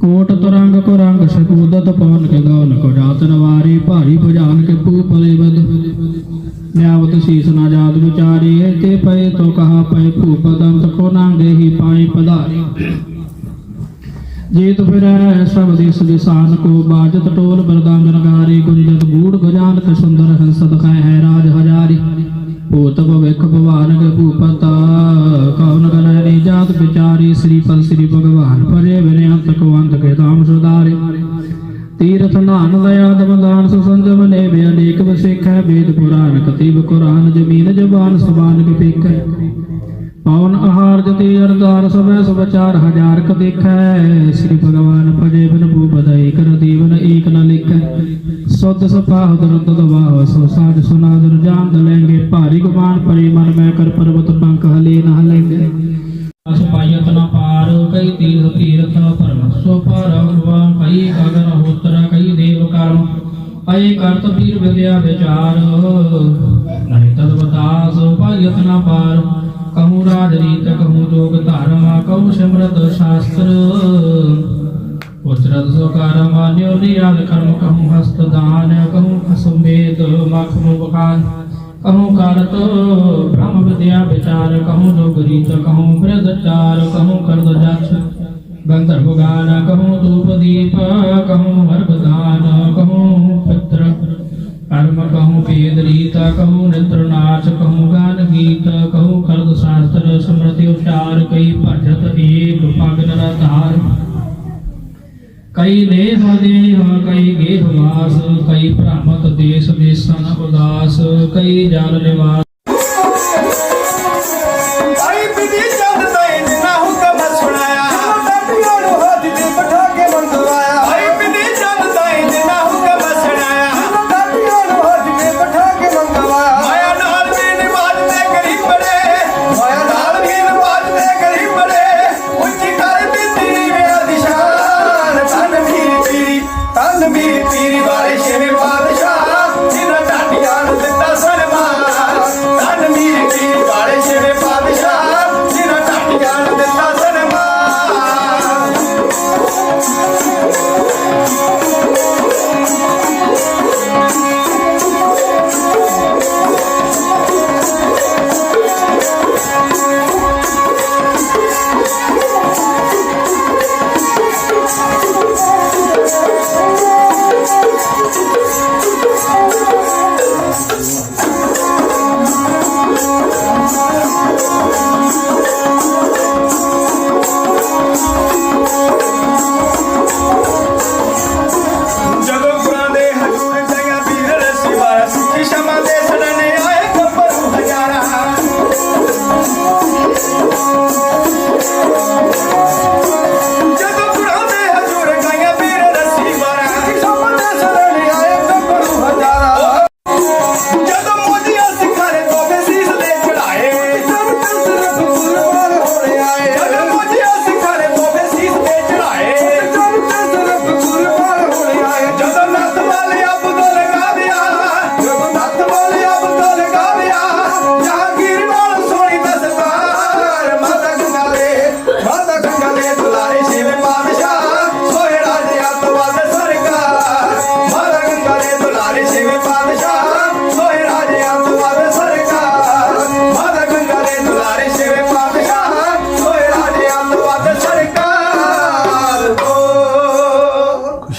ਕੋਟ ਤੁਰੰਗ ਕੋ ਰੰਗ ਸਕੂਦਤ ਪਵਨ ਕੇ ਗੌਨ ਕੋ ਜਾਤ ਨਵਾਰੀ, ਭਾਰੀ ਭੁਜਾਨ ਕੇ ਪੂ ਪਲੇ ਬਦ। ਨਿਆਵਤ ਸੀਸ ਨਾ ਜਾਤ ਵਿਚਾਰੀ ਤੇ ਪਏ ਤੋ ਕਹਾ ਪਏ ਭੂਪ ਦੰਤ ਕੋ ਨਾਂਗੇ ਹੀ ਪਾਈ ਪਧਾਰੀ। ਜੀਤ ਫਿਰੈ ਸਭ ਦੇਸ ਦਿਸਾਨ ਕੋ, ਬਾਜਤ ਟੋਲ ਬਰਦਾਨ ਨਗਾਰੀ, ਗੁੰਜਤ ਗੂੜ ਗਜਾਨ ਕ ਸੁੰਦਰ ਹੰਸ ਦਖਾਇ ਹੈ ਰਾਜ ਹਜਾਰੀ। ਭੂਤ ਭਵਿਖ ਭਵਾਨ ਭੂਪਤ ਕੌਣ ਗਨੈ ਨੀ ਜਾਤ ਵਿਚਾਰੀ, ਸ੍ਰੀ ਪਲ ਸ੍ਰੀ ਭਗਵਾਨ ਪਰੇ ਵਿਨਯੰਤ ਕੋ ਅੰਤ ਕੇ ਧਾਮ ਸੁਧਾਰੇ। ਤੀਰਥ ਨਾਨ ਦਇਆ ਦਮਦਾਨ ਸੁਸੰਜਮ ਨੇ ਬੇ ਅਨੇਕ ਵਸਿਖੈ ਵੇਦ ਪੁਰਾਨ ਕਤਿਬ ਕੁਰਾਨ ਜਮੀਨ ਜਬਾਨ ਸੁਬਾਨ ਕੇ ਪੇਖੈ। ਪਵਨ ਆਹਾਰ ਜਤੀ ਅਰਦਾਰ ਸਭੈ ਸਭ ਹਜ਼ਾਰ ਕ ਦੇਖੈ, ਸ੍ਰੀ ਭਗਵਾਨ ਭਜੇ ਬਿਨ ਭੂ ਬਧਾਈ ਕਰ ਦੀਵਨ ਏਕ ਨ ਲਿਖੈ। ਸੁਧ ਸਪਾਹ ਦਰਦ ਦਵਾਹ ਸੋ ਸਾਜ ਸੁਨਾਦਰ ਜਾਨ ਦਲੇਂਗੇ ਭਾਰੀ ਗੁਮਾਨ ਪਰੀ ਮਨ ਮੈਂ ਕਰ ਪਰਬਤ ਪੰਖ ਹਲੇ ਨ ਹਲੇਂਗੇ ਅਸ ਪਾਇਤ ਨ ਪਾਰ, ਕਈ ਤੀਰਥ ਤੀਰਥ ਪਰਮਸੋ ਪਰਮਵਾ ਕਈ ਗਗਨ ਹੋਤਰ, ਕਈ ਦੇਵ ਕਰਮ ਪਈ ਕਰਤ ਪੀਰ ਵਿਦਿਆ ਵਿਚਾਰ। ਨਹੀਂ ਤਦ ਬਤਾਸ ਪਾਇਤ ਨ ਪਾਰ, ਕਹੂੰ ਰਾਜ ਰੀਤ, ਕਹੂੰ ਜੋਗ ਧਰਮ ਕਹੂੰ ਸਿਮਰਤ ਸ਼ਾਸਤਰ। ਉਚਰਤ ਸੋ ਕਰਮ ਨਿਉ ਨਿਆਦ ਕਰਮ, ਕਹੂੰ ਹਸਤ ਦਾਨ, ਕਹੂੰ ਅਸੰਵੇਦ, ਮਖ ਮੁਖਾਨ ਕਹੂੰ ਕਰਤ ਬ੍ਰਹਮ ਵਿਦਿਆ ਵਿਚਾਰ ਕਹੂੰ ਜੋਗ ਰੀਤ ਕਹੂੰ ਬ੍ਰਧ ਚਾਰ ਕਹੂੰ ਕਰਦ ਜਛ ਗੰਧਰਵ ਗਾਨ ਕਹੂੰ ਧੂਪ ਦੀਪ ਕਹੂੰ ਵਰਗਦਾਨ ਕਹੂੰ ਪਿਤਰ ਕਰਮ ਕਹੂੰ ਭੇਦ ਰੀਤਾ ਕਹੂੰ ਨਿਤਰ ਨਾਚ ਕਹੂੰ ਗਾਨ ਗੀਤ ਕਹੂੰ ਕਰਦ ਸ਼ਾਸਤਰ ਸਮਰਤੀ ਉਚਾਰ ਕਈ ਭਜਤ ਏਕ ਪਗ ਕਈ ਕਈ ਦੇਹ ਹਾਂ, ਕਈ ਗੇਹ ਵਾਸ, ਕਈ ਭ੍ਰਮਤ ਦੇਸ ਦੇਸਨ ਉਦਾਸ, ਕਈ ਜਲ ਨਿਵਾਸ।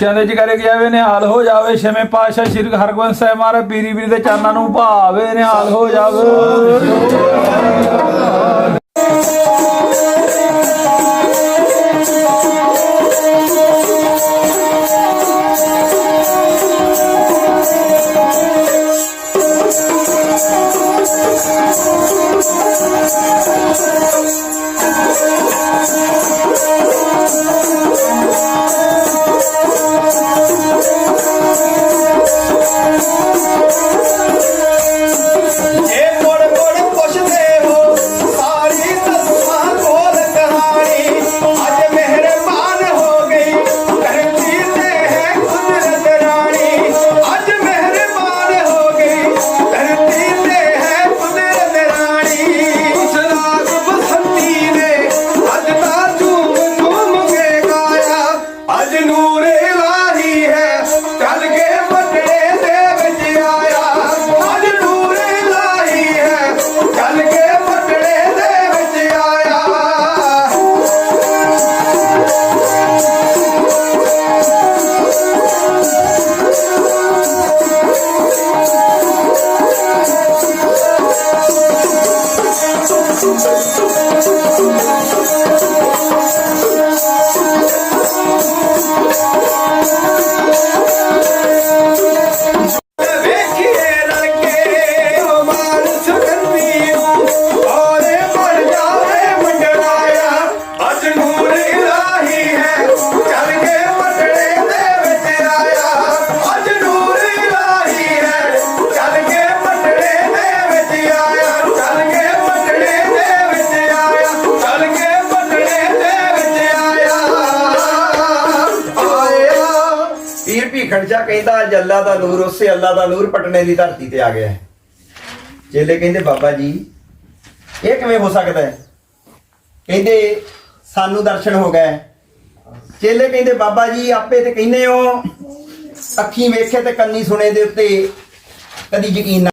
ਓ ਖੁਸ਼ੀਆਂ ਦੇ ਜਗਰੇ ਜਾਵੇ ਨਿਹਾਲ ਹੋ ਜਾਵੇ, ਛੇਵੇਂ ਪਾਤਸ਼ਾਹ ਸ੍ਰੀ ਹਰਗੋਬਿੰਦ ਸਾਹਿਬ ਮਹਾਰਾਜ ਪੀਰੀ ਵੀਰ ਦੇ ਚਰਨਾਂ ਨੂੰ ਭਾਵੇ, ਨਿਹਾਲ ਹੋ ਜਾਵੇ। ਕਹਿੰਦਾ ਅੱਜ ਅੱਲਾ ਦਾ ਨੂਰ, ਉਸੇ ਅੱਲਾ ਦਾ ਨੂਰ ਪਟਨੇ ਦੀ ਧਰਤੀ ਤੇ ਆ ਗਿਆ ਹੈ। ਚੇਲੇ ਕਹਿੰਦੇ, ਬਾਬਾ ਜੀ, ਇਹ ਕਿਵੇਂ ਹੋ ਸਕਦਾ ਹੈ? ਕਹਿੰਦੇ, ਸਾਨੂੰ ਦਰਸ਼ਨ ਹੋ ਗਏ। ਚੇਲੇ ਕਹਿੰਦੇ, ਬਾਬਾ ਜੀ, ਆਪੇ ਤੇ ਕਹਿੰਦੇ ਹੋ, ਅੱਖੀ ਵੇਖੇ ਤੇ ਕੰਨੀ ਸੁਣੇ ਦੇ ਉੱਤੇ ਕਦੀ ਯਕੀਨ